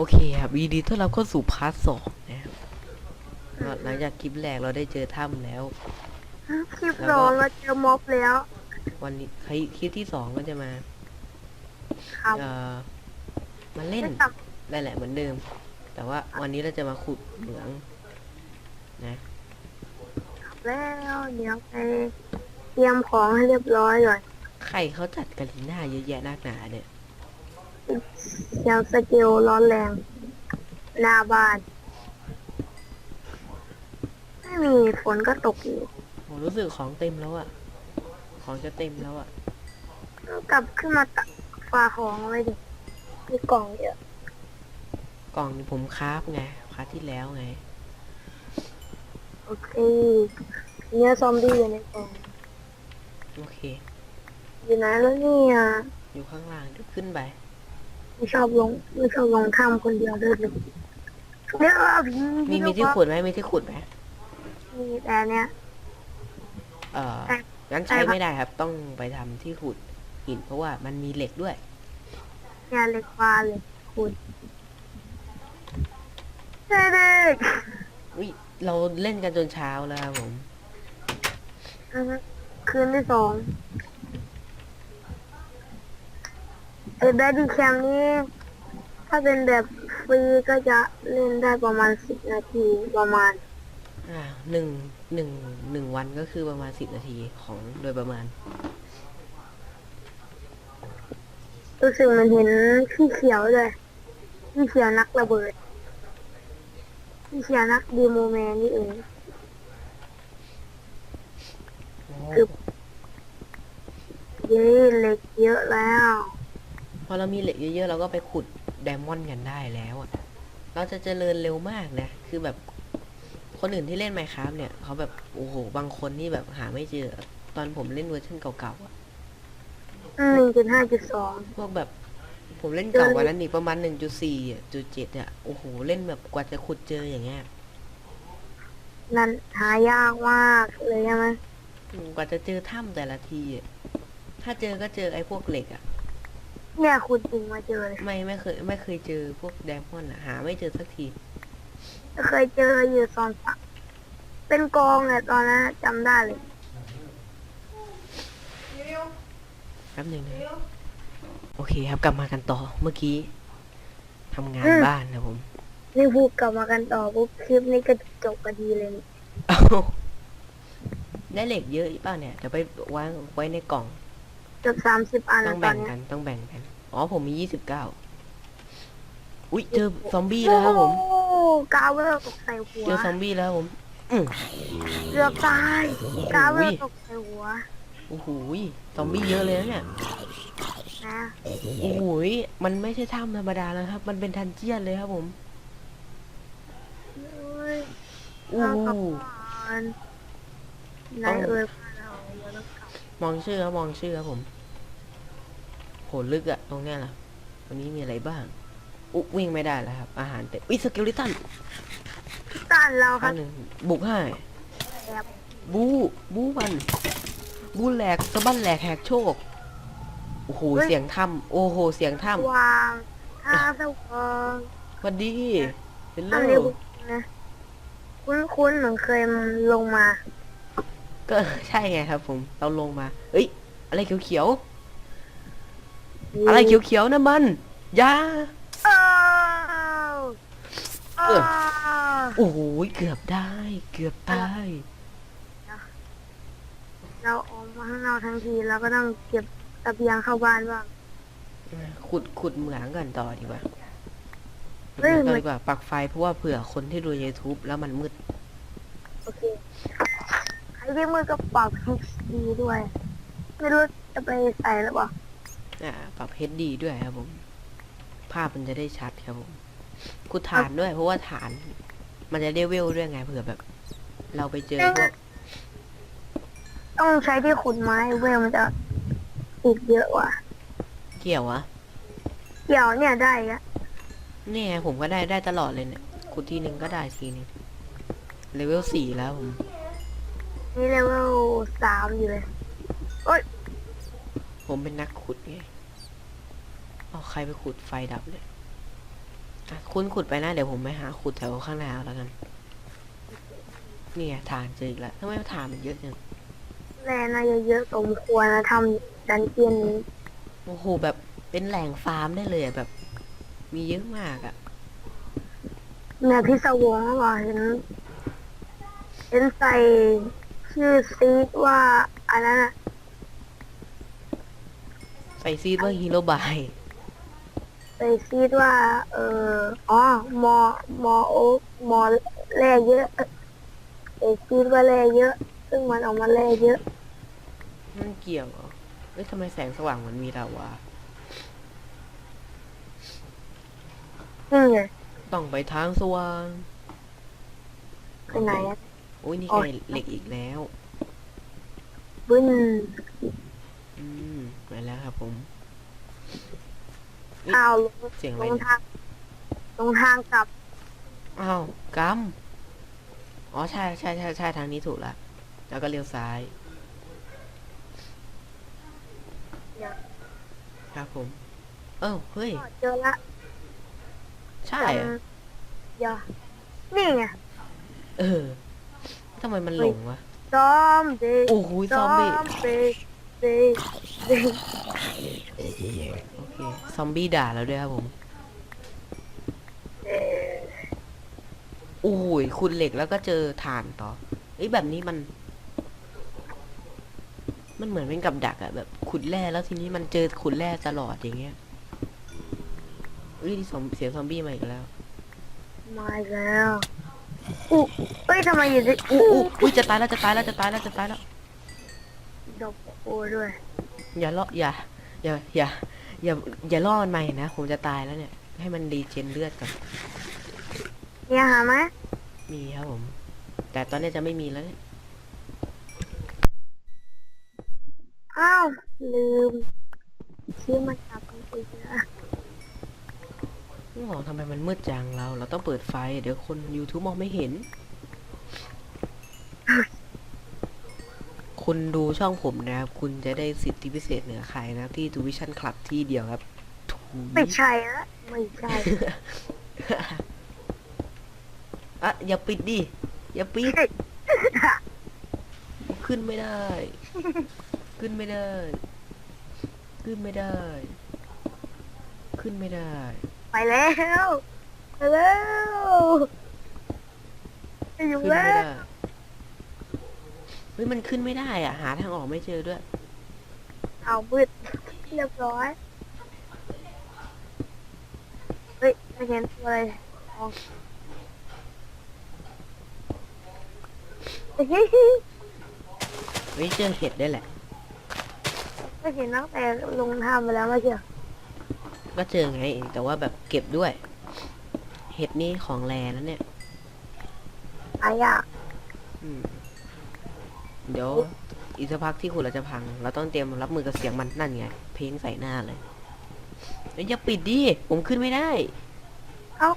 โอเคครับวีดีต้อนรับเข้าสู่พาร์ทสองนะครับก็หลังจากคลิปแรกเราได้เจอถ้ำแล้ว คลิปสองเราเจอม็อบแล้ว วันนี้คลิปคลิปที่สองก็จะมาครับเอ่อมาเล่นไม่กลับนั่นแหละเหมือนเดิม แต่ว่าวันนี้เราจะมาขุดเหมืองนะแล้วเดี๋ยวไปเตรียมของให้เรียบร้อยก่อน ใครเขาจัดกาลิน่าเยอะแยะนักหนาเนี่ย เสียงสเกลร้อนแรง หน้าบ้าน ไม่มีฝนก็ตกอยู่ผมรู้สึกของเต็มแล้วอะของจะเต็มแล้วอะกลับขึ้นมาตักฝาของไว้ดิมีกล่องเยอะกล่องนี่ผมคราฟไงคราฟที่แล้วไง โอเคเนื้อซอมบี้อยู่ในกล่องโอเค อยู่ไหนแล้วเนี่ยอยู่ข้างล่างเดี๋ยวขึ้นไป ไม่ชอบลงไม่ชอบลงถ้ำคนเดียวเลยเลยเดี๋ยวเอาผีมีมีที่ขุดไหมมีที่ขุดไหมมีแต่เนี้ยเอ่อใช่งั้นใช้ใช่ปะไม่ได้ครับ ต้องไปทำที่ขุดหินเพราะว่ามันมีเหล็กด้วยเนี่ยเหล็กฟ้าเลยคุณเด็กอุ้ยเราเล่นกันจนเช้าแล้วครับผมๆอือฮึคืนที่สอง ไอ้แบดดี้แคมนี้ ถ้าเป็นแบบฟรีก็จะเล่นได้ประมาณสิบนาทีประมาณ อ่าหนึ่งหนึ่งหนึ่งวันก็คือประมาณสิบนาทีของโดยประมาณ รู้สึกมันเห็นพี่เขียวเลยพี่เขียวนักระเบิดพี่เขียวนักดีโมแมนนี่เองคือเย้เหล็กเยอะแล้วพ อเรามีเหล็กเยอะๆเราก็ไปขุดไดมอนด์กันได้แล้วอะเราจะเจริญเร็วมากนะ คือแบบคนอื่นที่เล่นไมค r a f t เนี่ยเขาแบบโอ้โห บางคนนี่แบบหาไม่เจอ ตอนผมเล่นเวอร์ชันเก่าๆอะหนึ่งจุดห้าจุดสองพวกแบบผมเล่นเก่ากว่านั้นอีกประมาณหนึ่งจุดสี่จุดเจ็ดอะโอ้โห เล่นแบบกว่าจะขุดเจออย่างเงี้ยนั่นหายากมากเลยใช่ไหมอืมกว่าจะเจอถ้ำแต่ละทีอะถ้าเจอก็เจอไอ้พวกเหล็กอะ เนี่ยคุณจริงมาเจอเลยไม่ไม่เคยไม่เคยเจอพวกไดมอนด์อะหาไม่เจอสักทีเคยเจออยู่ซอนสักเป็นกองเนี่ยตอนนั้นจำได้เลยแป๊บหนึ่งนะโอเคครับกลับมากันต่อเมื่อกี้ทำงานบ้านนะผมนี่พูดกลับมากันต่อปุ๊บคลิปนี้ก็จบพอดีเลยเอาได้เหล็กเยอะอีกเปล่าเนี่ยเดี๋ยวไปวางไว้ในกล่อง เกือบสามสิบอันต้แล้อวงตอแบ่นงเนี้ยกันต้องแบ่งกัน อ๋อผมมียี่สิบเก้าอุ้ยเจอซอมบี้แล้วครับผม โอ้กาวเวอร์ตกใส่หัวเจอซอมบี้แล้วครับผมอืมเกือบตายกาวเวอร์ตกใส่หัวโอ้โหซอมบี้เยอะเลยนะเนี่ย นะโอ้โหมันไม่ใช่ถ้ำธรรมดาแล้วครับ มันเป็นทันเจียนเลยครับผมเอ้ยอู้ เรากลับหูก่อนนายเอ้ย มองชื่อครับมองชื่อครับผมโหลึกอะตรงเนี้ยล่ะวันนี้มีอะไรบ้างอุ๊วิ่งไม่ได้แล้วครับ อาหารเต็มอุ้ยสเกลิตันต้านเราคอัรับนหนึ่งบุกให้แบบบูบูมันบูแหลกสะบั้นแหลกแหกโชคโอ้โหเสียงถ้ำโอ้โหเสียงถ้วางท่าสว่างำสวัสดีเฮลโลอันนี้นะคุ้นคุ้นๆเหมือนเคยลงมา ก็ใช่ไงครับผมเราลงมา เอ้ย อะไรเขียวๆอะไรเขียวๆนะมันยาเอ้าเออโอ้โหเกือบได้ เกือบตายเราออกมาข้างนอกทั้งทีเราก็ต้องเก็บตะเบียงเข้าบ้านบ้างขุดขุดเหมืองกันต่อดีกว่าเฮ้ยต่อมันดีกว่าปักไฟเพราะว่าเผื่อคนที่ดู YouTube แล้วมันมืด โอเค ใครที่มือก็ปรับ HD ด้วย ไม่รู้จะไปใส่หรือเปล่าอ่าปรับ HD ด้วยครับผม ภาพมันจะได้ชัดครับผมขุดฐานด้วย เพราะว่าฐาน มันจะได้เวลด้วยไงเผื่อแบบ เราไปเจอพวกต้องใช้ที่ขุดไม้เวลมันจะติดเยอะกว่าเกี่ยวอะเกี่ยวเนี่ยได้อะเนี่ยผมก็ได้ได้ตลอดเลยเนี่ยขุดทีหนึ่งก็ได้ทีหนึงเลเวลสี่แล้วผม นี่เลเวลสามอยู่เลยผมเป็นนักขุดไงเอาใครไปขุดไฟดับเลยอะคุณขุดไปนะเดี๋ยวผมไปหาขุดแถวข้างหน้าเอาแล้วกันนี่ไงฐานเจออีกแล้วทำไมฐานมันเยอะจังแร่น่าจะเยอะสมควรนะทำดันเจียนนี้โอ้โหแบบเป็นแหล่งฟาร์มได้เลยอะแบบ มีเยอะมากอะเนี่ยพี่สวงว่าเห็นเห็นใส่ ชื่อซีดว่าอันนั้นอะใส่ซีดว่าฮีโร่บายใส่ซีดว่า เอออ๋อมอมอโอมอแร่เยอะใส่ซีดว่าแร่เยอะ ซึ่งมันออกมาแร่เยอะมันเกี่ยวเหรอเอ้ยทำไมแสงสว่างมันมีลาวานี่ไงต้องไปทางสว่างไปไหนอะ โอ้ยนี่อ๋อไงเหล็กอีกแล้ว บึ้นอืมไปแล้วครับผมอุ๊ยอ้าวลงเสียงอะไรลงเนี่ยทางลงทางกลับอ้าวกำอ๋อใช่ใช่ใช่ใช่ทางนี้ถูกละแล้วก็เลี้ยวซ้ายครับผม เออเฮ้ย ก็เจอละใช่อะเดี๋ยวนี่ไงเออ ทำไมมันหลงวะ ซอมเบโอ้โหซอมบี้เบเบเบโอเค ซอมบี้ด่าแล้วด้วยครับผม โอ้ยขุดเหล็กแล้วก็เจอถ่านต่อเอ้ยแบบนี้มัน มันเหมือนเป็นกับดักอะแบบขุดแร่แล้วทีนี้มันเจอขุดแร่ตลอดอย่างเงี้ยเอ้ยซอมเสียงซอมบี้มาอีกแล้ว มาอีกแล้ว อุ๊เฮ้ยทำไมอยู่ดีอู้อู้อุ้ยจะตายแล้วจะตายแล้วจะตายแล้วจะตายแล้ว ดอกโอ้ด้วย อย่าล่ออย่าอย่าอย่าอย่าอย่าล่อมันใหม่นะผมจะตายแล้วเนี่ย ให้มันรีเจนเลือดก่อนมีอาหารไหมมีครับผม แต่ตอนนี้จะไม่มีแล้วเนี่ยอ้าวลืมชื่อมาจับมันอีกแล้ว นี่บอกทำไมมันมืดจังเรา เราต้องเปิดไฟ เดี๋ยวคน YouTube มองไม่เห็น คุณดูช่องผมนะครับ คุณจะได้สิทธิพิเศษเหนือใครนะ ที่ทูวิชั่นคลับที่เดียวครับถุยไม่ใช่ละไม่ใช่อะอย่าปิดดิ อย่าปิด ขึ้นไม่ได้ ขึ้นไม่ได้ ขึ้นไม่ได้ ขึ้นไม่ได้ ไปแล้วไปแล้วไปอยู่ขึ้นแล้ไม่วได้เฮ้ยมันขึ้นไม่ได้อะ หาทางออกไม่เจอด้วย เอามืดเรียบร้อยเฮ้ยไม่เห็นตัวอะไรอ๋อเฮ้ยเฮ้ยเจอเห็ดได้แหละไม่เห็นตั้งแต่ลงทำไปแล้วไม่ใช่เหรอ ก็เจอไงแต่ว่าแบบเก็บด้วย เห็ดนี่ของแรนะเนี่ยหายากอืมเดี๋ยวอีกสักพักที่ขุดเราจะพัง เราต้องเตรียมรับมือกับเสียงมันนั่นไง เพลงใส่หน้าเลยเฮ้ยอย่าปิดดิ ผมขึ้นไม่ได้ เอ้า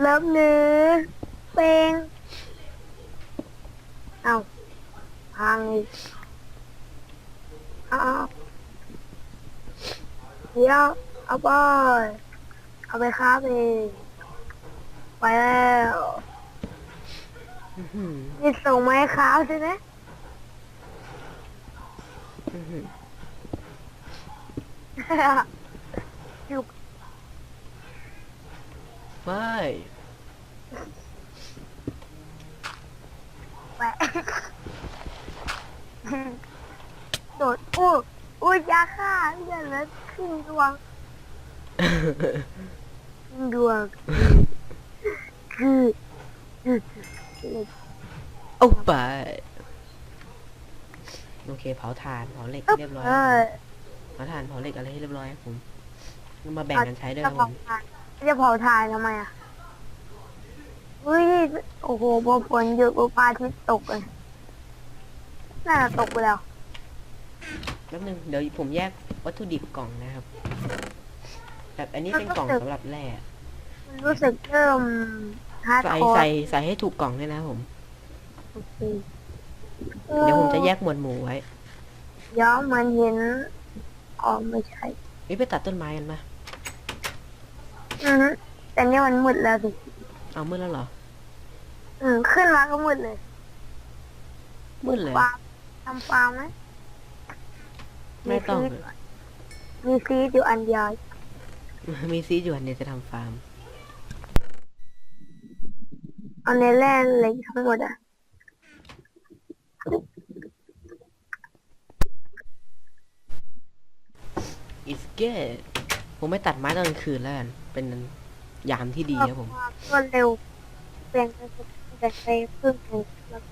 เริ่มเนื้อเพลงเอาพังอีก เอาเอาเดี๋ยวเอาไปเอาไปค้าเองไปแล้วอื้อหือนี่ส่งไมาให้ค้าใช่ไหมอื้อหืออยู่ไม่ไป ดอู้อู้ยาฆ่าเพื่อนแล้วครึ่งดวงครึ่งดวงคือคือคือเอาไปโอเคเผาถ่านเผาเหล็กเรียบร้อยเออเผาถ่านเผาเหล็กอะไรให้เรียบร้อยครับผมมาแบ่งกันใช้ด้วยครับผมถ่านจะเผาถ่านทำไมอะเฮ้ยโอ้โหพอฝนหยุดปุ๊บพระอาทิตย์ตกเลยน่าจะตกไปแล้ว แป๊บนึงเดี๋ยวผมแยกวัตถุดิบกล่องนะครับ แบบอันนี้เป็นกล่องสำหรับแร่มันรู้สึกเริ่มฮาร์ดใส่คอร์ใส่ใส่ให้ถูกกล่องด้วยนะครับผม โอเคเดี๋ยวผมจะแยกหมวดหมู่ไว้เดี๋ยวมันเห็นอ๋อไม่ใช่เนี่ไปตัดต้นไม้กันปะอือฮึแต่เนี่ยมันมืดแล้วสิเอามืดแล้วเหรออืมขึ้นมาก็มืดเลยมืดเลย ฟาร์มทำฟาร์มไหม ไม่ต้องซีดมีซีดอยู่อันเดียวมีซีดอยู่อันเดียวจะทำฟาร์ม เอาในแร่เหล็กทั้งหมดอะอิสเกตผมไม่ตัดไม้ตอนกลางคืนแล้วกัน เป็นยามที่ดีครับผมความรวดเร็วแบ่งไปแบ่งไปครึ่งหนึ่งแล้วก็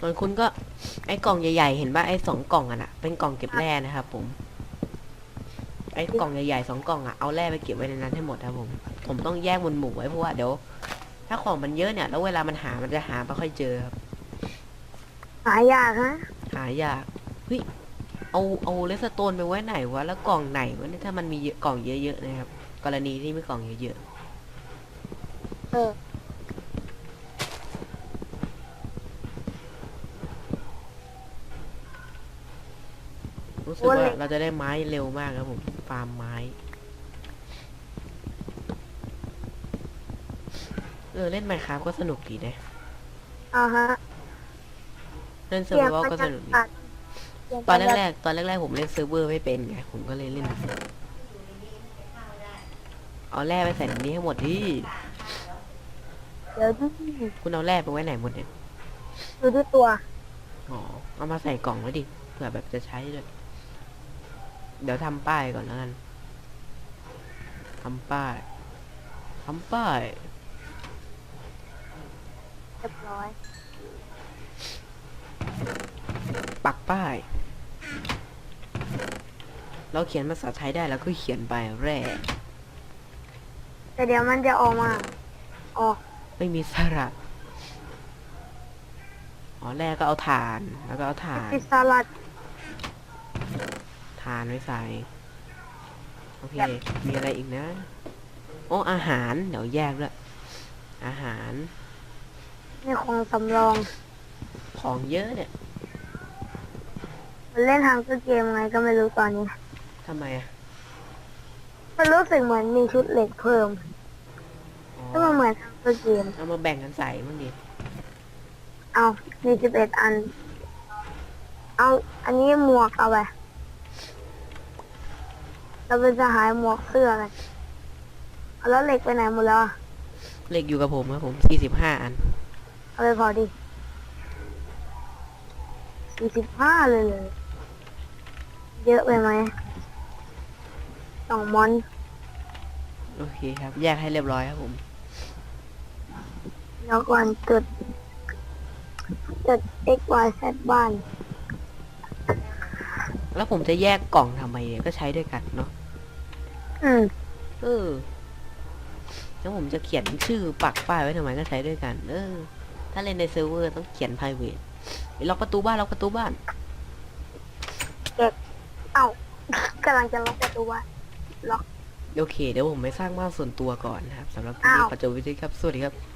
ส่วนคุณก็ไอ้กล่องใหญ่ๆเห็นป่ะไอ้สองกล่องอะนะเป็นกล่องเก็บแร่นะครับผม ไอ้กล่องใหญ่ๆสองกล่องอะเอาแร่ไปเก็บไว้ในนั้นให้หมดครับผม ผมต้องแยกหมวดหมู่ไว้เพราะว่าเดี๋ยว ถ้าของมันเยอะเนี่ย แล้วเวลามันหามันจะหาไม่ค่อยเจอครับหายากฮะหายากเฮ้ยเอาเอาเลสโตนไปไว้ไหนวะแล้วกล่องไหนวะเนี่ยถ้ามันมีเยอะกล่องเยอะๆนะครับ กรณีที่มีกล่องเยอะๆ เออ รู้สึกว่าเราจะได้ไม้เร็วมากครับผมฟาร์มไม้ เออเล่นไมค์ครับก็สนุกดีนะเอาฮะเล่นเซิเตร์รีฟยมเวอร์บรก็รสยานุกดีกาศเตรียมตอนบรรยาแรกๆตอนแรกๆผมเล่นเซิร์ฟเวอร์ไม่เป็นไงผมก็เลยเล่นเอาแร่ไปใส่ในนี้ให้หมดดิเดี๋ยวดิคุณเอาแร่ไปไว้ไหนหมดเนี่ยดูที่ตัวอ๋อเอามาใส่กล่องไว้ดิเผื่อแบบจะใช้ด้วย เดี๋ยวทำป้ายก่อนแล้วกันทำป้ายทำป้าย เรียบร้อยปักป้าย เราเขียนภาษาไทยได้แล้วก็เขียนไปแร่แต่เดี๋ยวมันจะออกมาออกไม่มีสระอ๋อแร่ก็เอาถ่านแล้วก็เอาถ่านพิซสลัดทานไว้ใส่ โอเค มีอะไรอีกนะ โอ้ อาหาร เดี๋ยวแยกด้วย อาหาร นี่ของสำรอง ของเยอะเนี่ย มันเล่นทางก็เกมไงก็ไม่รู้ตอนนี้ ทำไมอะ มันรู้สึกเหมือนมีชุดเหล็กเพิ่มอ๋อก็มันเหมือนทางก็เกม เอามาแบ่งกันใส่บ้างดิ เอามีสิบเอ็ดอัน เอา อันนี้หมวกเอาไป เราเป็นสหายหมวกเสื้อกันเอาแล้วเหล็กไปไหนหมดแล้วอะเหล็กอยู่กับผมครับผมสี่สิบห้าอัน เอาไปพอดีสี่สิบห้าเลยเลย เยอะไปไหมสองมอน โอเคครับ แยกให้เรียบร้อยครับผม แล้วก่อนจุดจุด x y z บ้าน แล้วผมจะแยกกล่องทำไมเนี่ยก็ใช้ด้วยกันเนาะ อืมเออ แล้วผมจะเขียนชื่อปักป้ายไว้ทำไมก็ใช้ด้วยกัน เออ ถ้าเล่นในเซิร์ฟเวอร์ต้องเขียน private ไอ้ล็อกประตูบ้านล็อกประตูบ้าน เอ้ากำลังจะล็อกประตูบ้านโอเค เดี๋ยวผมไปสร้างบ้านส่วนตัวก่อนนะครับสำหรับคลิปนี้อ้าว ขอจบวิดีโอครับ สวัสดีครับ